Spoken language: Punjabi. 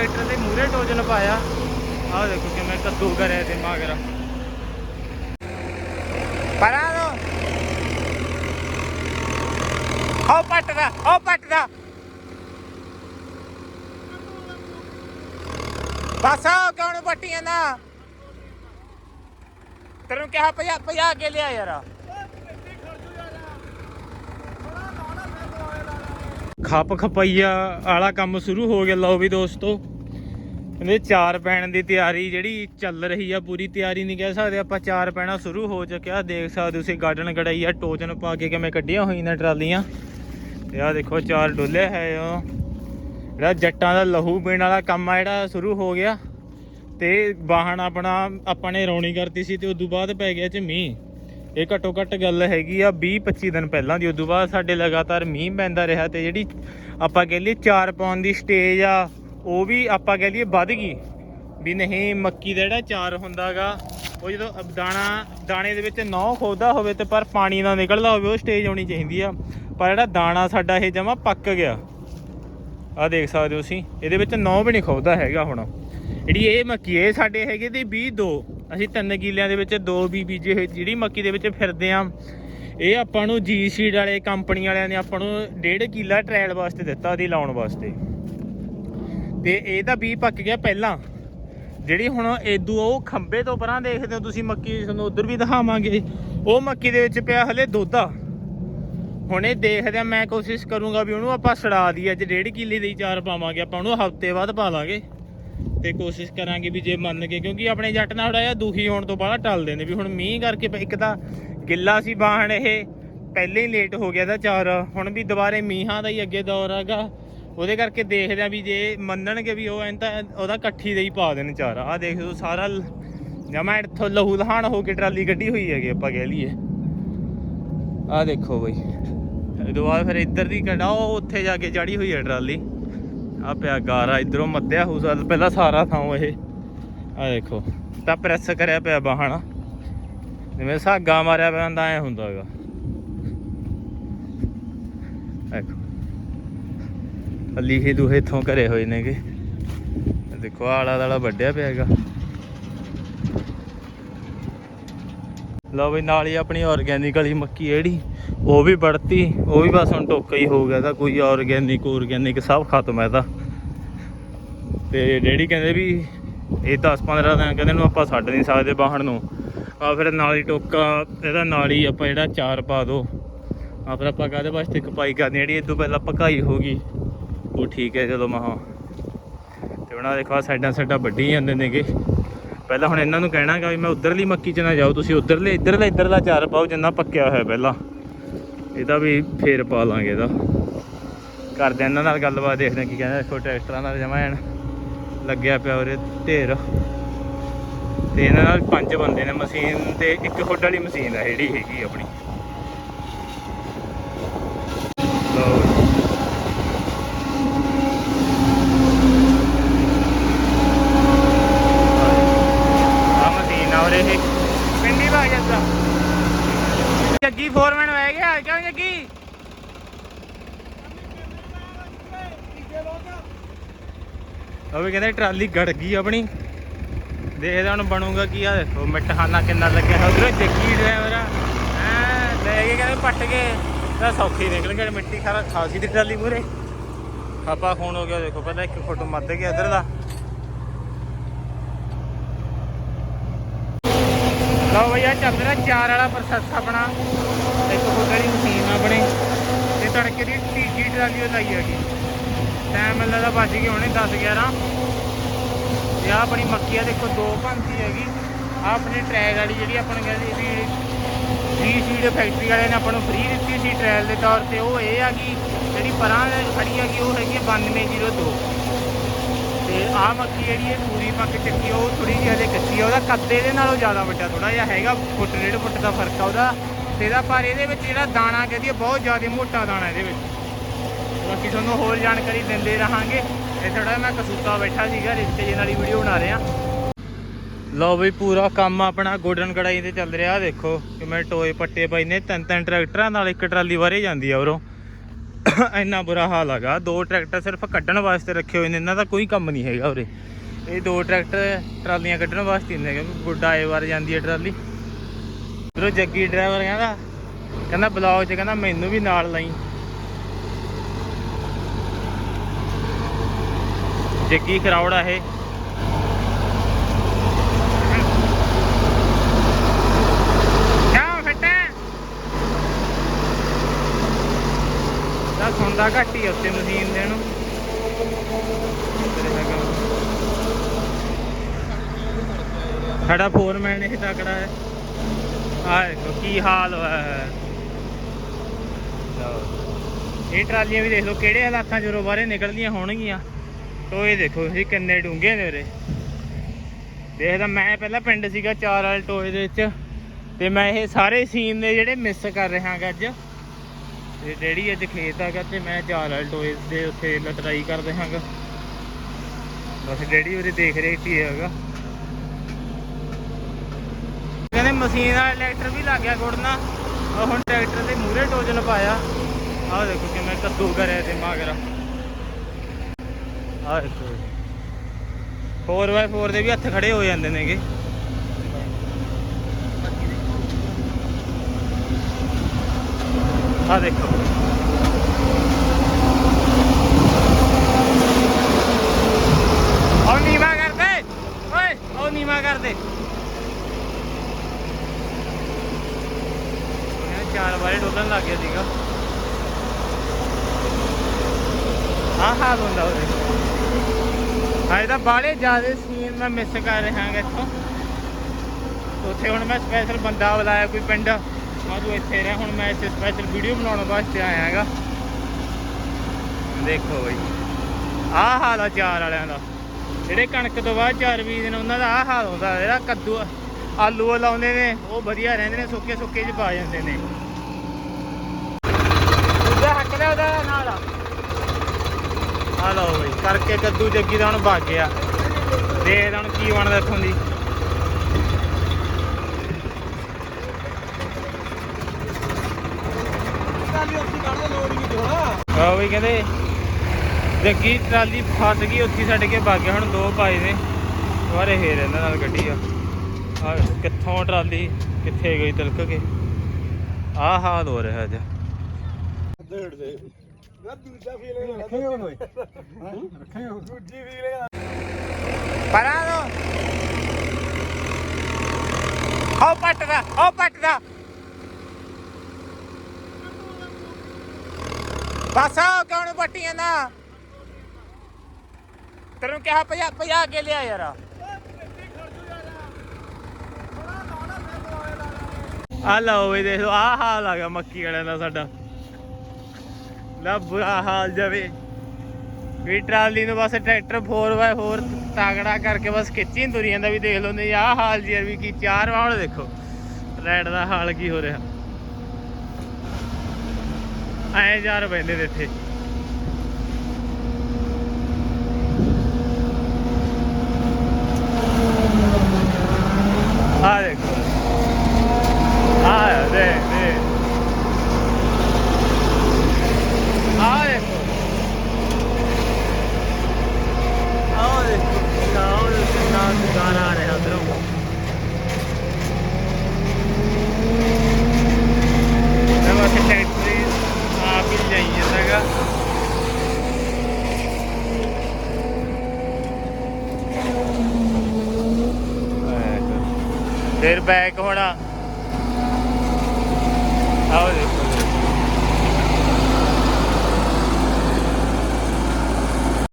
ਟਰੈਕਟਰ ਦੇ ਮੂਰੇ ਟੋਜਨ ਪਾਇਆ। ਆਹ ਦੇਖੋ ਕਿਵੇਂ ਕੱਦੂ ਕਰਿਆ ਤੇ ਮਾਗਰਾ ਪਰਾਂ ਦੋ ਹੋ ਪੱਟਦਾ ਹੋ ਪੱਟਦਾ ਬਸ ਆ ਕਿਉਂ ਨੀ ਪੱਟੀ ਤੈਨੂੰ ਕਿਹਾ ਭਜਾ ਭਜਾ ਕੇ ਲਿਆ ਯਾਰ। ਖੱਪ ਖਪਈਆ ਵਾਲਾ ਕੰਮ ਸ਼ੁਰੂ ਹੋ ਗਿਆ। ਲਓ ਵੀ ਦੋਸਤੋ। ਕਹਿੰਦੇ ਚਾਰ ਪੈਣ ਦੀ ਤਿਆਰੀ ਜਿਹੜੀ ਚੱਲ ਰਹੀ ਆ, ਪੂਰੀ ਤਿਆਰੀ ਨਹੀਂ ਕਹਿ ਸਕਦੇ, ਆਪਾਂ ਚਾਰ ਪੈਣਾ ਸ਼ੁਰੂ ਹੋ ਚੁੱਕਿਆ। ਦੇਖ ਸਕਦੇ ਤੁਸੀਂ ਗਾਰਡਨ ਕਢਾਈ ਆ ਟੋਜਨ ਪਾ ਕੇ ਕਿਵੇਂ ਕੱਢੀਆਂ ਹੋਈਆਂ ਨੇ ਟਰਾਲੀਆਂ। ਤੇ ਆ ਦੇਖੋ, ਚਾਰ ਡੋਲੇ ਹੈ ਉਹ। ਜਿਹੜਾ ਜੱਟਾਂ ਦਾ ਲਹੂ ਪੀਣ ਵਾਲਾ ਕੰਮ ਆ, ਜਿਹੜਾ ਸ਼ੁਰੂ ਹੋ ਗਿਆ। ਤੇ ਵਾਹਣ ਆਪਣਾ ਆਪਾਂ ਨੇ ਰੌਣੀ ਕਰਤੀ ਸੀ ਤੇ ਤੋਂ ਬਾਅਦ ਪੈ ਗਿਆ ਚ ਮੀਂਹ। ਇਹ ਘੱਟੋ ਘੱਟ ਗੱਲ ਹੈਗੀ ਆ 20 25 ਦਿਨ ਪਹਿਲਾਂ ਦੀ। ਉਦੋਂ ਬਾਅਦ ਸਾਡੇ ਲਗਾਤਾਰ ਮੀਂਹ ਪੈਂਦਾ ਰਿਹਾ ਤੇ ਜਿਹੜੀ ਆਪਾਂ ਕਹਿ ਲਈਏ 4 ਪਾਉਣ ਦੀ ਸਟੇਜ ਆ ਉਹ ਵੀ ਆਪਾਂ ਕਹਿ ਲਈਏ ਵੱਧ ਗਈ। ਵੀ ਨਹੀਂ, ਮੱਕੀ ਦਾ ਜਿਹੜਾ ਚਾਰ ਹੁੰਦਾਗਾ, ਉਹ ਜਦੋਂ ਅਬ ਦਾਣਾ, ਦਾਣੇ ਦੇ ਵਿੱਚ ਨੌ ਖੋਦਾ ਹੋਵੇ ਤੇ ਪਰ ਪਾਣੀ ਨਾ ਨਿਕਲਦਾ ਹੋਵੇ, ਉਹ ਸਟੇਜ ਹੋਣੀ ਚਾਹੀਦੀ ਆ। ਪਰ ਜਿਹੜਾ ਦਾਣਾ ਸਾਡਾ ਇਹ ਜਮਾ ਪੱਕ ਗਿਆ। ਆ ਦੇਖ ਸਕਦੇ ਹੋ ਤੁਸੀਂ, ਇਹਦੇ ਵਿੱਚ ਨੌ ਵੀ ਨਹੀਂ ਖੋਦਾ ਹੈਗਾ ਹੁਣ। ਜਿਹੜੀ ਇਹ ਮੱਕੀ, ਇਹ ਸਾਡੇ ਹੈਗੇ ਦੀ 20 ਦੋ। ਅਸੀਂ ਤਿੰਨ ਕਿੱਲਿਆਂ ਦੇ ਵਿੱਚ ਦੋ ਵੀ ਬੀਜੇ ਹੋਏ ਜਿਹੜੀ ਮੱਕੀ ਦੇ ਵਿੱਚ ਫਿਰਦੇ ਆ। ਇਹ ਆਪਾਂ ਨੂੰ ਜੀ ਸੀਡ ਵਾਲੇ ਕੰਪਨੀ ਵਾਲਿਆਂ ਨੇ ਆਪਾਂ ਨੂੰ ਡੇਢ ਕਿੱਲਾ ਟ੍ਰਾਇਲ ਵਾਸਤੇ ਦਿੱਤਾ ਉਹਦੀ ਲਾਉਣ ਵਾਸਤੇ। ਤੇ ਇਹਦਾ ਤਾਂ 20 ਪੱਕ ਗਿਆ ਪਹਿਲਾਂ। ਜਿਹੜੀ ਹੁਣ ਏਦੂ ਉਹ ਖੰਬੇ ਤੋਂ ਪਰਾਂ ਦੇਖਦੇ ਹੋ ਤੁਸੀਂ, ਮੱਕੀ ਤੁਹਾਨੂੰ ਉਧਰ ਵੀ ਦਿਖਾਵਾਂਗੇ। ਉਹ ਮੱਕੀ ਦੇ ਵਿੱਚ ਪਿਆ ਹਲੇ ਦੋਦਾ ਹੁਣ ਇਹ ਦੇਖਦੇ ਆ, ਮੈਂ ਕੋਸ਼ਿਸ਼ ਕਰੂੰਗਾ ਵੀ ਉਹਨੂੰ ਆਪਾਂ ਛੜਾ ਦਈਏ। ਅੱਜ ਡੇਢ ਕਿੱਲੇ ਦੀ ਚਾਰ ਪਾਵਾਂਗੇ, ਆਪਾਂ ਉਹਨੂੰ ਹਫ਼ਤੇ ਬਾਅਦ ਪਾ ਲਾਂਗੇ। ਤੇ ਕੋਸ਼ਿਸ਼ ਕਰਾਂਗੇ ਵੀ ਜੇ ਮੰਨ ਕੇ, ਕਿਉਂਕਿ ਆਪਣੇ ਜੱਟ ਨਾਲ ਥੋੜਾ ਜਿਹਾ ਦੁਖੀ ਹੋਣ ਤੋਂ ਬਾਅਦ ਟਲਦੇ ਨੇ। ਵੀ ਹੁਣ ਮੀਂਹ ਕਰਕੇ ਇੱਕ ਤਾਂ ਗਿੱਲਾ ਸੀ ਬਾਹਣ ਇਹ, ਪਹਿਲੇ ਹੀ ਲੇਟ ਹੋ ਗਿਆ ਦਾ ਚਾਰ। ਹੁਣ ਵੀ ਦੁਬਾਰੇ ਮੀਂਹਾਂ ਦਾ ਹੀ ਅੱਗੇ ਦੌਰ ਹੈਗਾ। ਉਹਦੇ ਕਰਕੇ ਦੇਖਦੇ ਆ ਵੀ ਜੇ ਮੰਨਣਗੇ ਵੀ ਉਹ ਐਂ ਤਾਂ ਉਹਦਾ ਇਕੱਠੀ ਦੇ ਹੀ ਪਾ ਦੇਣ ਚਾਰ। ਆ ਦੇਖ ਲਓ ਸਾਰਾ ਜਮਾ ਇੱਥੋਂ ਲਹੂ ਲਹਾਨ ਹੋ ਕੇ ਟਰਾਲੀ ਕੱਢੀ ਹੋਈ ਹੈਗੀ ਆਪਾਂ ਕਹਿ ਲਈਏ। ਆ ਦੇਖੋ ਬਈ। ਇਹ ਬਾਅਦ ਫਿਰ ਇੱਧਰ ਦੀ ਕਢਾਓ ਉੱਥੇ ਜਾ ਕੇ ਚੜੀ ਹੋਈ ਹੈ ਟਰਾਲੀ। ਆ ਪਿਆ ਗਾਰਾ, ਇਧਰੋਂ ਮੱਧਿਆ ਹੂਸਾ ਪਹਿਲਾਂ ਸਾਰਾ ਥਾਂ ਇਹ। ਆ ਦੇਖੋ, ਤਾਂ ਪ੍ਰੈਸ ਕਰਿਆ ਪਿਆ ਬਾਹਣਾ। ਜਿਵੇਂ ਸਾਗਾ ਮਾਰਿਆ ਪਿਆ ਹੁੰਦਾ, ਐ ਹੁੰਦਾ ਹੈਗਾ। ਦੇਖੋ। ਅੱਲੀ ਦੂਹੇ ਇੱਥੋਂ ਘਰੇ ਹੋਏ ਨੇਗੇ। ਇਹ ਦੇਖੋ ਆਲਾ ਦਾਲਾ ਵੱਡਿਆ ਪਿਆ ਹੈਗਾ। ਲਓ ਵੀ ਨਾਲ ਹੀ ਆਪਣੀ ਆਰਗੈਨਿਕ ਵਾਲੀ ਮੱਕੀ ਜਿਹੜੀ, ਉਹ ਵੀ ਵੜਤੀ ਉਹ ਵੀ ਬਸ ਹੁਣ ਟੋਕਾ ਹੀ ਹੋ ਗਿਆ ਤਾਂ ਕੋਈ ਆਰਗੈਨਿਕ ਆਰਗੈਨਿਕ ਸਭ ਖਤਮ ਹੈ ਤਾਂ ਤੇ ਡੈਡੀ ਕਹਿੰਦੇ ਵੀ ਇਹ 10 15 ਦਿਨ ਕਹਿੰਦੇ ਨੂੰ ਆਪਾਂ ਛੱਡ ਨਹੀਂ ਸਕਦੇ ਬਾਹਣ ਨੂੰ। ਆ ਫਿਰ ਨਾਲ ਹੀ ਟੋਕਾ, ਇਹਦਾ ਨਾਲ ਹੀ ਆਪਾਂ ਜਿਹੜਾ ਚਾਰ ਪਾ ਦੋ। ਆ ਫਿਰ ਆਪਾਂ ਕਾਹਦੇ ਵਾਸਤੇ ਕਪਾਈ ਕਰਨੀ ਜਿਹੜੀ ਇਹ ਤੋਂ ਪਹਿਲਾਂ ਪਕਾਈ ਹੋ ਗਈ। ਉਹ ਠੀਕ ਹੈ ਚਲੋ ਮਹਾ ਤੇ ਉਹਨਾਂ ਦੇਖੋ, ਆਹ ਸਾਈਡਾਂ ਸਾਈਡਾਂ ਵੱਢੀ ਜਾਂਦੇ ਨੇਗੇ। ਪਹਿਲਾਂ ਹੁਣ ਇਹਨਾਂ ਨੂੰ ਕਹਿਣਾ ਕਹਿਣਾਗਾ ਵੀ ਮੈਂ ਉਧਰਲੀ ਮੱਕੀ 'ਚ ਨਾ ਜਾਓ, ਤੁਸੀਂ ਉਧਰਲੇ, ਇੱਧਰਲਾ ਇੱਧਰਲਾ ਚਾਰ ਪਾਓ ਜਿੰਨਾ ਪੱਕਿਆ ਹੋਇਆ ਪਹਿਲਾਂ। ਇਹਦਾ ਵੀ ਫੇਰ ਪਾ ਲਾਂਗੇ ਇਹਦਾ। ਕਰਦੇ ਇਹਨਾਂ ਨਾਲ ਗੱਲਬਾਤ, ਦੇਖਦੇ ਹਾਂ ਕੀ ਕਹਿੰਦੇ ਦੇਖੋ, ਟਰੈਕਟਰਾਂ ਨਾਲ ਜਮਾ ਐਨ ਲੱਗਿਆ ਪਿਆ ਉਰੇ ਢੇਰ। ਤੇ ਇਹਨਾਂ ਨਾਲ ਪੰਜ ਬੰਦੇ ਨੇ, ਮਸ਼ੀਨ ਤੇ ਇੱਕ ਹੁੱਡ ਵਾਲੀ ਮਸ਼ੀਨ ਆ ਜਿਹੜੀ ਹੈਗੀ ਆਪਣੀ ਲਓ ਜੀ। ਆ ਮਸ਼ੀਨ ਆ ਉਰੇ ਇਹ ਪਿੰਡੀ ਵਾ ਜਾਂਦਾ ਜੱਗੀ ਫੋਰਮੈਨ ਵਹਿ ਗਿਆ ਕਿਉਂ ਜੱਗੀ ਉਹ ਵੀ ਕਹਿੰਦੇ ਟਰਾਲੀ ਗੜ ਗਈ ਆਪਣੀ। ਦੇਖਦੇ ਹੁਣ ਬਣੂਗਾ ਕੀ ਆ। ਦੇਖੋ ਮਿੱਠਾਨਾ ਕਿੰਨਾ ਲੱਗਿਆ ਉਧਰ ਜੱਗੀ ਡਰਾਈਵਰ ਆ। ਲੈ ਕੇ ਕਹਿੰਦੇ ਪੱਟ ਕੇ। ਤਾਂ ਸੌਖੀ ਨਿਕਲ ਗਿਆ ਮਿੱਟੀ ਖਾਰਾ ਖਾਸੀ ਦੀ ਟਰਾਲੀ ਮੂਰੇ ਖਾਪਾ ਖੂਨ ਹੋ ਗਿਆ, ਦੇਖੋ ਪਹਿਲਾਂ ਇੱਕ ਫੁੱਟ ਮੱਧ ਗਿਆ ਇਧਰ ਦਾ। ਲਓ ਭਈਆ ਚੱਲ ਰਿਹਾ ਚਾਰ ਵਾਲਾ ਪ੍ਰੋਸੈਸ ਆਪਣਾ। ਇੱਕ ਫੁੱਟ ਵਾਲੀ ਮਸ਼ੀਨ ਆਪਣੇ। ਤੇ ਤੜਕੇ ਦੀ ਤੀਜੀ ਟਰਾਲੀ ਉਹ ਲਾਈ ਹੈਗੀ ਟਾਈਮ ਮੈਨੂੰ ਤਾਂ ਵੱਜ ਗਏ ਹੋਣੇ 10 11 ਤੇ ਆਹ ਆਪਣੀ ਮੱਕੀ ਆ ਦੇਖੋ ਦੋ ਭੰਤੀ ਹੈਗੀ। ਆ ਆਪਣੀ ਟਰੈਕ ਵਾਲੀ ਜਿਹੜੀ ਆਪਾਂ ਨੂੰ ਕਹਿੰਦੇ ਵੀ ਫ੍ਰੀ ਸੀਡ ਫੈਕਟਰੀ ਵਾਲਿਆਂ ਨੇ ਆਪਾਂ ਨੂੰ ਫ੍ਰੀ ਦਿੱਤੀ ਸੀ ਟ੍ਰਾਇਲ ਦੇ ਤੌਰ ਤੇ। ਉਹ ਇਹ ਆ ਕਿ ਜਿਹੜੀ ਪਰਾਂ ਖੜੀ ਹੈਗੀ ਉਹ ਹੈਗੀ ਹੈ 9202 ਤੇ ਆਹ ਮੱਕੀ ਜਿਹੜੀ ਇਹ ਪੂਰੀ ਮੱਕ ਚੱਕੀ ਉਹ ਥੋੜੀ ਜਿਹੀ ਹਲੇ ਕੱਚੀ ਆ। ਉਹਦਾ ਕੱਦ ਇਹਦੇ ਨਾਲੋਂ ਜ਼ਿਆਦਾ ਵੱਡਾ ਥੋੜਾ ਜਿਹਾ ਹੈਗਾ। ਫੁੱਟ ਡੇਢ ਫੁੱਟ ਦਾ ਫ਼ਰਕ ਆ ਉਹਦਾ। ਤੇ ਇਹਦਾ ਪਰ ਇਹਦੇ ਵਿੱਚ ਜਿਹੜਾ ਦਾਣਾ ਕਹਿੰਦੀ ਆ, ਬਹੁਤ ਜ਼ਿਆਦਾ ਮੋਟਾ ਦਾਣਾ ਇਹਦੇ ਵਿੱਚ। ਬਾਕੀ ਤੁਹਾਨੂੰ ਹੋਰ ਜਾਣਕਾਰੀ ਦਿੰਦੇ ਰਹਾਂਗੇ। ਇਹ ਥੋੜਾ ਮੈਂ ਕਸੂਤਾ ਬੈਠਾ ਸੀਗਾ ਰਿਸ਼ਤੇ ਜੇ ਨਾਲ ਹੀ ਵੀਡੀਓ ਬਣਾ ਰਿਹਾ। ਲਓ ਬਈ, ਪੂਰਾ ਕੰਮ ਆਪਣਾ ਗੋਡਨ ਕੜਾਈ ਤੇ ਚੱਲ ਰਿਹਾ। ਦੇਖੋ ਕਿਵੇਂ ਟੋਏ ਪੱਟੇ ਪਏ ਨੇ। ਤਿੰਨ ਤਿੰਨ ਟਰੈਕਟਰਾਂ ਨਾਲ ਇੱਕ ਟਰਾਲੀ ਵਾਰੇ ਜਾਂਦੀ ਆ ਉਰੋਂ। ਇੰਨਾ ਬੁਰਾ ਹਾਲ ਹੈਗਾ। ਦੋ ਟਰੈਕਟਰ ਸਿਰਫ ਕੱਢਣ ਵਾਸਤੇ ਰੱਖੇ ਹੋਏ ਨੇ। ਇਹਨਾਂ ਦਾ ਕੋਈ ਕੰਮ ਨਹੀਂ ਹੈਗਾ ਉਰੇ। ਇਹ ਦੋ ਟਰੈਕਟਰ ਟਰਾਲੀਆਂ ਕੱਢਣ ਵਾਸਤੇ ਹੁੰਦੇ ਹੈਗੇ ਗੁੱਡਾ ਆਏ ਵਾਰ ਜਾਂਦੀ ਹੈ ਟਰਾਲੀ। ਉਧਰੋਂ ਜੱਗੀ ਡਰਾਈਵਰ ਕਹਿੰਦਾ ਕਹਿੰਦਾ ਬਲੌਗ 'ਚ ਕਹਿੰਦਾ ਮੈਨੂੰ ਵੀ ਨਾਲ ਲਈ। ਜੱਗੀ ਖਰਾਉੜ ਆ ਇਹ? ਕਿਉਂ ਫਿੱਟਾ ਦਾ ਸੁਣਦਾ ਘੱਟ ਹੀ ਉੱਤੇ ਮਸ਼ੀਨ ਦੇ ਨੂੰ। ਸਾਡਾ ਫੋਰਮੈਨ ਇਹ ਤਕੜਾ ਹੈ। ਦੇਖੋ ਕੀ ਹਾਲ ਹੈ। ਇਹ ਟਰਾਲੀਆਂ ਵੀ ਦੇਖ ਲਓ ਕਿਹੜੇ ਹਾਲਾਤਾਂ 'ਚ ਉਰੋਂ ਬਾਹਰੇ ਨਿਕਲਦੀਆਂ ਹੋਣਗੀਆਂ। ਟੋਏ ਦੇਖੋ ਤੁਸੀਂ ਕਿੰਨੇ ਡੂੰਘੇ ਨੇ ਉਰੇ। ਦੇਖਦਾ ਮੈਂ ਪਹਿਲਾਂ ਪਿੰਡ ਸੀਗਾ ਚਾਰ ਵਾਲੇ ਟੋਏ ਦੇ ਵਿੱਚ, ਤੇ ਮੈਂ ਇਹ ਸਾਰੇ ਸੀਨ ਨੇ ਜਿਹੜੇ ਮਿਸ ਕਰ ਰਿਹਾ ਗਾ ਅੱਜ। ਤੇ ਡੈਡੀ ਅੱਜ ਖੇਤ ਆਗਾ ਤੇ ਮੈਂ ਚਾਰ ਵਾਲੇ ਟੋਏ ਦੇ ਉੱਥੇ ਲਟਰਾਈ ਕਰ ਰਿਹਾ ਗਾ। ਬਸ ਡੈਡੀ ਉਰੇ ਦੇਖ ਰਹੇ ਸੀ ਹੈਗਾ। ਕਹਿੰਦੇ ਮਸ਼ੀਨ ਵਾਲਾ ਟਰੈਕਟਰ ਵੀ ਲੱਗ ਗਿਆ ਗੁੜਨਾ। ਹੁਣ ਟਰੈਕਟਰ ਦੇ ਮੂਹਰੇ ਟੋਜਨ ਪਾਇਆ ਆਹ ਦੇਖੋ ਕਿਵੇਂ ਕੱਦੂ ਕਰਿਆ ਤੇ ਮਾਗਰਾ ਆਹ ਦੇਖੋ 4x4 ਦੇ ਵੀ ਹੱਥ ਖੜੇ ਹੋ ਜਾਂਦੇ ਨੇਗੇ। ਆਹ ਦੇਖੋ। ਉਹ ਨੀਵਾ ਕਰਦੇ। ਓਏ ਉਹ ਨੀਵਾ ਕਰਦੇ। ਇਹ ਚਾਰ ਵਾਰੇ ਡੋਲਣ ਲੱਗ ਗਿਆ ਸੀਗਾ। ਆਹ ਹਾਲ ਹੁੰਦਾ ਉਹਦੇ। ਹਾਂ ਇਹਦਾ ਬਾਲੇ ਜ਼ਿਆਦਾ ਸੀਨ ਮੈਂ ਮਿਸ ਕਰ ਰਿਹਾ ਹਾਂ ਇੱਥੋਂ। ਉੱਥੇ ਹੁਣ ਮੈਂ ਸਪੈਸ਼ਲ ਬੰਦਾ ਬੁਲਾਇਆ ਕੋਈ ਪਿੰਡ। ਮੈਂ ਤੂੰ ਇੱਥੇ ਰਹਿ, ਹੁਣ ਮੈਂ ਇੱਥੇ ਸਪੈਸ਼ਲ ਵੀਡੀਓ ਬਣਾਉਣ ਵਾਸਤੇ ਆਇਆ ਹੈਗਾ। ਦੇਖੋ ਬਈ, ਆਹ ਹਾਲ ਆ ਚਾਰ ਵਾਲਿਆਂ ਦਾ। ਜਿਹੜੇ ਕਣਕ ਤੋਂ ਬਾਅਦ ਚਾਰ ਬੀਜ ਨੇ, ਉਹਨਾਂ ਦਾ ਆਹ ਹਾਲ ਹੁੰਦਾ ਜਿਹੜਾ ਕੱਦੂ, ਆਲੂ ਲਾਉਂਦੇ ਨੇ, ਉਹ ਵਧੀਆ ਰਹਿੰਦੇ ਨੇ ਸੁੱਕੇ ਸੁੱਕੇ ਚ ਪਾ ਜਾਂਦੇ ਨੇ। ਦੂਜਾ ਹੱਕ ਲਿਆ ਉਹਦਾ ਨਾਲ। ਆ ਲਓ ਬਈ, ਕਰਕੇ ਕੱਦੂ ਜੱਗੀ ਦਾ ਹੁਣ ਭੱਗ ਗਿਆ। ਦੇਖਦਾ ਹੁਣ ਕੀ ਬਣਦਾ ਇੱਥੋਂ ਦੀ। ਆ ਬਈ ਕਹਿੰਦੇ, ਜੱਗੀ ਟਰਾਲੀ ਫਸ ਗਈ, ਉੱਥੇ ਛੱਡ ਕੇ ਭੱਗ ਗਿਆ। ਹੁਣ ਦੋ ਭਾਈ ਨੇ ਵਾਰੇ ਹੇਰ ਇਹਨਾਂ ਨਾਲ ਗੱਡੀ ਆ। ਆ ਕਿੱਥੋਂ ਟਰਾਲੀ, ਕਿੱਥੇ ਗਈ ਤਿਲਕ ਕੇ। ਆ ਹਾਲ ਹੋ ਰਿਹਾ ਅੱਜ। ਪਰਾਂ ਦੋ। ਹੋ ਪੱਟਦਾ ਹੋ ਪੱਟਦਾ ਬਸ ਆ ਨੀ ਪੱਟੀਆਂ ਨਾ ਤੈਨੂੰ ਕਿਹਾ ਭਜਾ ਭਜਾ ਕੇ ਲਿਆ ਯਾਰ। ਆ ਲਓ ਵੀ ਦੇਖ ਲਓ ਆ ਹਾਲ ਆ ਗਿਆ ਮੱਕੀ ਵਾਲਿਆਂ ਦਾ ਸਾਡਾ। ਲਾ ਬੁਰਾ ਹਾਲ ਜਾਵੇ। ਵੀ ਟਰਾਲੀ ਨੂੰ ਬਸ ਟਰੈਕਟਰ 4x4 ਤਾਗੜਾ ਕਰਕੇ ਬਸ ਖਿੱਚੀ ਨੀ ਤੁਰੀ ਜਾਂਦਾ ਵੀ ਦੇਖ ਲਓ ਨਹੀਂ, ਆਹ ਹਾਲ ਜੀ ਵੀ ਕੀ ਚਾਰ ਵਾਲ ਦੇਖੋ। ਰੈਡ ਦਾ ਹਾਲ ਕੀ ਹੋ ਰਿਹਾ। ਐ ਯਾਰ ਬੈਠੇ ਇੱਥੇ ਆ ਦੇਖੋ ਆ ਦੇ ਦੇ ਆ ਦੇਖੋ ਆਹ ਦੇਖੋ ਕਿੰਨਾ ਕਿੰਨਾ ਗਾਣਾ ਆ ਰਿਹਾ ਉਧਰੋਂ ਮੈਂ ਬਸ ਟੈਕਸੀ ਆਪ ਹੀ ਜਾਈ ਜਾਂਦਾਗਾ ਫਿਰ ਬੈਕ ਹੋਣਾ।